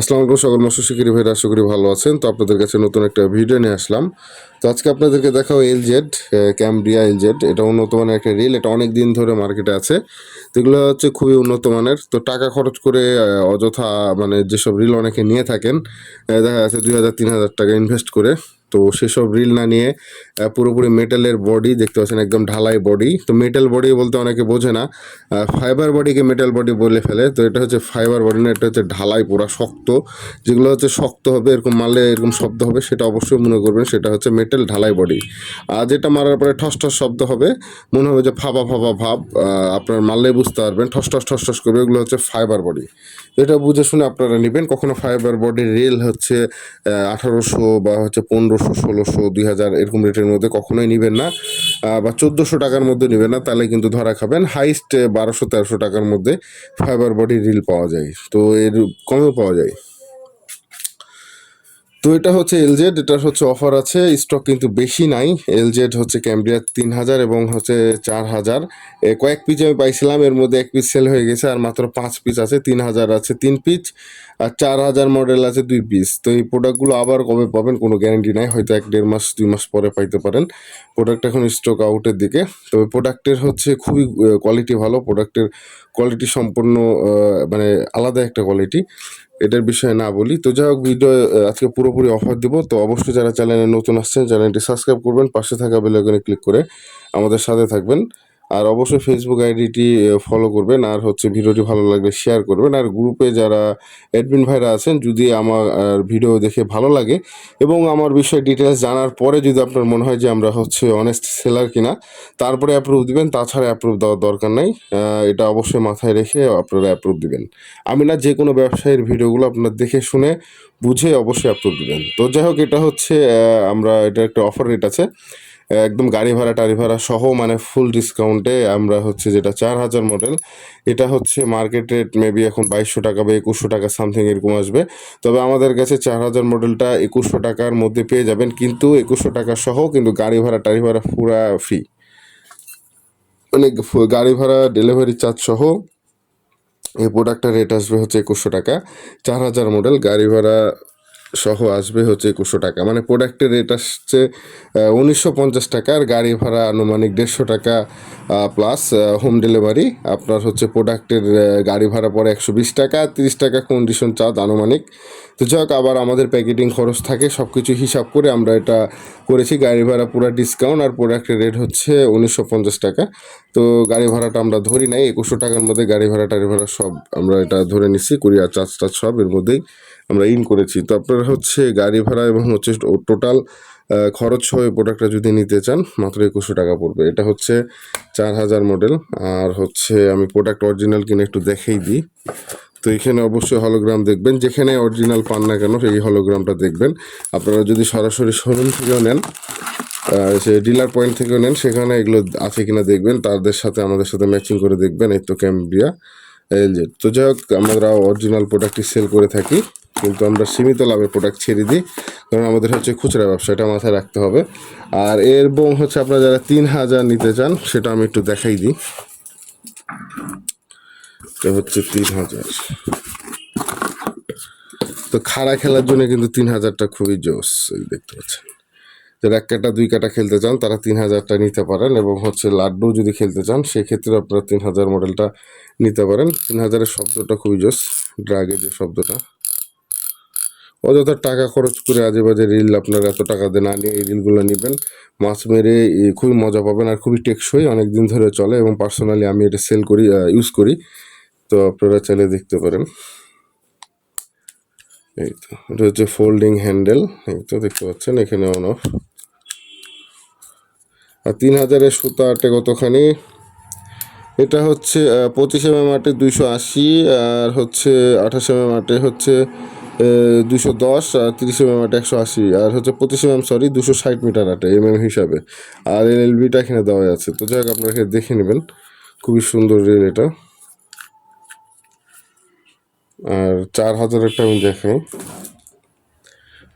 আসসালামু আলাইকুম, সকল মৎস্য শিকারী ভাইরা, আশা করি ভালো আছেন। তো আপনাদের কাছে নতুন একটা ভিডিও নিয়ে আসলাম। তো আজকে আপনাদেরকে দেখাও এল জেড এলজেড ক্যামব্রিয়া এলজেড এটা উন্নত মানের একটা রিল, এটা অনেক দিন ধরে মার্কেটে আছে। তো এগুলো হচ্ছে খুবই উন্নত মানের। তো টাকা খরচ করে অযথা মানে যেসব রিল অনেকে নিয়ে থাকেন দেখা যাচ্ছে দুই হাজার, তিন হাজার টাকা ইনভেস্ট করে। তো সেসব রিল না নিয়ে পুরোপুরি মেটালের বডি দেখতে পাচ্ছেন একদম ঢালাই বডি তো মেটাল বডি বলতে অনেকে বোঝে না। ফাইবার বডিকে মেটাল বডি বলে ফেলে। তো এটা হচ্ছে ফাইবার বডি না, এটা হচ্ছে ঢালাই, পুরা শক্ত। যেগুলো হচ্ছে শক্ত হবে, এরকম মারলে এরকম শব্দ হবে, সেটা অবশ্যই মনে করবেন, সেটা হচ্ছে মেটাল ঢালাই বডি আর যেটা মারার পরে ঠস ঠস শব্দ হবে, মনে হবে যে ফাঁপা ফাঁপা ভাব। আপনার মারলে বুঝতে পারবেন, ঠস ঠস ঠস ঠস করবে, এগুলো হচ্ছে ফাইবার বডি এটা বুঝে শুনে আপনারা নেবেন, কখনো ফাইবার বডির রেল হচ্ছে আঠারোশো বা হচ্ছে পনেরোশো, ষোলোশো, দুই হাজার, এরকম রেটের মধ্যে কখনোই নেবেন না বা চোদ্দোশো টাকার মধ্যে নেবেন না, তাহলে কিন্তু ধরা খাবেন। হাইস্ট বারোশো তেরোশো টাকার মধ্যে ফাইবার বডি রিল পাওয়া যায়। তো এর কমেও পাওয়া যায়। তো এটা হচ্ছে এলজেড এটার হচ্ছে অফার আছে স্টক কিন্তু বেশি নাই। এলজেড হচ্ছে ক্যামব্রিয়ার তিন হাজার এবং হচ্ছে চার হাজার কয়েক পিস আমি পাইছিলাম, এর মধ্যে এক পিস সেল হয়ে গেছে আর মাত্র পাঁচ পিস আছে তিন হাজার আছে তিন পিস আর চার হাজার মডেল আছে দুই পিস তো এই প্রোডাক্টগুলো আবার কবে পাবেন কোনো গ্যারান্টি নাই, হয়তো এক দেড় মাস, দুই মাস পরে পাইতে পারেন। প্রোডাক্ট এখন স্টক আউটের দিকে। তবে প্রোডাক্টের হচ্ছে খুবই কোয়ালিটি ভালো। প্রোডাক্টের কোয়ালিটি সম্পূর্ণ মানে আলাদা একটা কোয়ালিটি এটার বিষয়ে না বলি। তো যাই হোক ভিডিও আজকে পুরোপুরি অফার দিব। তো অবশ্যই যারা চ্যানেলে নতুন আসছেন চ্যানেলটি সাবস্ক্রাইব করবেন। পাশে থাকা বেলাইকনে ক্লিক করে আমাদের সাথে থাকবেন। আর অবশ্যই ফেসবুক আইডিটি ফলো করবেন। আর হচ্ছে ভিডিওটি ভালো লাগলে শেয়ার করবেন। আর গ্রুপে যারা অ্যাডমিন ভাইরা আছেন, যদি আমার ভিডিও দেখে ভালো লাগে এবং আমার বিষয়ে ডিটেলস জানার পরে যদি আপনার মনে হয় যে আমরা হচ্ছে অনেস্ট সেলার কিনা, তারপরে অ্যাপ্রুভ দিবেন, তাছাড়া অ্যাপ্রুভ দেওয়ার দরকার নাই। এটা অবশ্যই মাথায় রেখে আপনারা অ্যাপ্রুভ দিবেন। আমি না যে কোনো ব্যবসায়ীর ভিডিওগুলো আপনার দেখে শুনে বুঝে অবশ্যই অ্যাপ্রুভ দিবেন। তো যাই হোক, এটা হচ্ছে আমরা, এটা একটা অফার রেট আছে। একদম গাড়ি ভাড়া, টাড়ি ভাড়া সহ মানে ফুল ডিসকাউন্টে আমরা হচ্ছে যেটা চার হাজার মডেল এটা হচ্ছে মার্কেট রেট মেবি এখন বাইশশো টাকা বা একুশশো টাকা সামথিং এরকম আসবে। তবে আমাদের কাছে চার হাজার মডেলটা একুশশো টাকার মধ্যে পেয়ে যাবেন, কিন্তু একুশশো টাকা সহ কিন্তু গাড়ি ভাড়া, টাড়ি ভাড়া পুরা ফ্রি মানে গাড়ি ভাড়া ডেলিভারি চার্জ সহ এই প্রোডাক্টটার রেট আসবে হচ্ছে একুশশো টাকা। চার হাজার মডেল গাড়ি ভাড়া সহ আসবে হচ্ছে একুশশো টাকা। মানে প্রোডাক্টের রেট আসছে উনিশশো পঞ্চাশ টাকা আর গাড়ি ভাড়া আনুমানিক দেড়শো টাকা প্লাস হোম ডেলিভারি আপনার হচ্ছে প্রোডাক্টের গাড়ি ভাড়া পরে একশো বিশ টাকা, তিরিশ টাকা কন্ডিশন চার্জ আনুমানিক। তো যাই আবার আমাদের প্যাকেটিং খরচ থাকে সব কিছু হিসাব করে আমরা এটা করেছি। গাড়ি ভাড়া পুরো ডিসকাউন্ট আর প্রোডাক্টের রেট হচ্ছে উনিশশো পঞ্চাশ টাকা। তো গাড়ি ভাড়াটা আমরা ধরি নাই, একুশশো টাকার মধ্যে গাড়ি ভাড়া, টাড়ি ভাড়া সব আমরা এটা ধরে নিচ্ছি কুরিয়ার চার্জ টার্জ সব এর মধ্যেই আমরা ইন করেছি। তো আপনারা হচ্ছে গাড়ি ভাড়া এবং হচ্ছে টোটাল খরচ এই প্রোডাক্টটা যদি নিতে চান, মাত্র একুশশো টাকা পড়বে। এটা হচ্ছে চার হাজার মডেল আর হচ্ছে আমি প্রোডাক্ট অরিজিনাল কিনে একটু দেখেই দিই। তো এখানে অবশ্যই হলোগ্রাম দেখবেন। যেখানে অরিজিনাল পান না কেন এই হলোগ্রামটা দেখবেন। আপনারা যদি সরাসরি শোরুম থেকেও নেন সে ডিলার পয়েন্ট থেকেও নেন, সেখানে এগুলো আছে কিনা দেখবেন। তাদের সাথে, আমাদের সাথে ম্যাচিং করে দেখবেন। এই তো ক্যাম্বিয়া এলজেড তো যাই হোক, আমরা অরিজিনাল প্রোডাক্টটি সেল করে থাকি। কিন্তু আমরা সীমিত লাভে প্রোডাক্ট ছেড়ে দিই। কারণ আমাদের হচ্ছে খুচরা ব্যবসা, এটা মাথায় রাখতে হবে। আর এবং হচ্ছে আপনারা যারা তিন হাজার নিতে চান, সেটা আমি একটু দেখাই দিই। হচ্ছে তিন হাজার। তো খাড়া খেলার জন্য কিন্তু তিন হাজারটা খুবই জোস, এই দেখতে পাচ্ছেন। যারা এক কাটা, দুই কাটা খেলতে চান, তারা তিন হাজারটা নিতে পারেন এবং হচ্ছে লাড্ডু যদি খেলতে চান সেক্ষেত্রে আপনারা তিন হাজার মডেলটা নিতে পারেন। তিন হাজারের শব্দটা খুবই জোস ড্রাগের যে শব্দটা। অযথা টাকা খরচ করে আজে বাজে রিল আপনারা এত টাকা দিয়ে না নিয়ে এই রিলগুলো নেবেন। মাছ মেরে খুবই মজা পাবেন আর খুবই টেকসই অনেক দিন ধরে চলে এবং পার্সোনালি আমি এটা সেল করি ইউজ করি। তো আপনারা চাইলে দেখতে পারেন। এই তো, এটা হচ্ছে ফোল্ডিং হ্যান্ডেল এই তো দেখতে পাচ্ছেন, এখানে অন অফ আর তিন হাজারের সুতা আটে কতখানি? এটা হচ্ছে পঁচিশ এম এম আটে দুইশো আশি, আর হচ্ছে আঠাশ এম এম আটে হচ্ছে দুশো দশ আর তিরিশ এম এম আটে একশো আশি। আর হচ্ছে পঁচিশ এম এম সরি দুশো ষাট মিটার আটে এম এম হিসাবে। আর এল এল বিটা এখানে দেওয়া আছে। তো যাই হোক, আপনারা এখানে দেখে নেবেন। খুবই সুন্দর রেল এটা। আর চার হাজার একটা আমি দেখাই।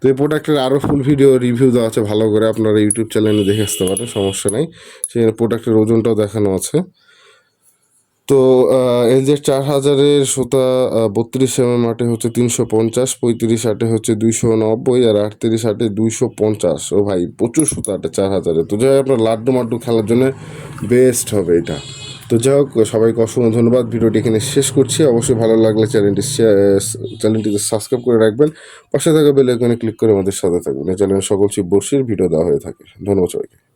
তো এই প্রোডাক্টের আরও ফুল ভিডিও রিভিউ দেওয়া আছে ভালো করে। আপনারা ইউটিউব চ্যানেলে দেখে আসতে পারেন, সমস্যা নাই। সেখানে প্রোডাক্টের ওজনটাও দেখানো আছে। তো এলজেড চার হাজারের সুতা বত্রিশ এম এম আটে হচ্ছে তিনশো পঞ্চাশ, পঁয়ত্রিশ আটে হচ্ছে দুইশো নব্বই, আর আটত্রিশ আটে দুইশো পঞ্চাশ। ও ভাই, প্রচুর সুতা আটে চার হাজারে। তো যাই আপনার লাড্ডু মাড্ডু খেলার জন্য বেস্ট হবে এটা। তো যাই হোক, সবাইকে অসংখ্য ধন্যবাদ। ভিডিওটি এখানে শেষ করছি। অবশ্যই ভালো লাগলে চ্যানেলটি চ্যানেলটিকে সাবস্ক্রাইব করে রাখবেন। পাশে থাকা বেল আইকনে ক্লিক করে আমাদের সাথে থাকবেন চ্যানেলে সকল চিপ বর্ষির ভিডিও দেওয়া হয়ে থাকে। ধন্যবাদ সবাইকে।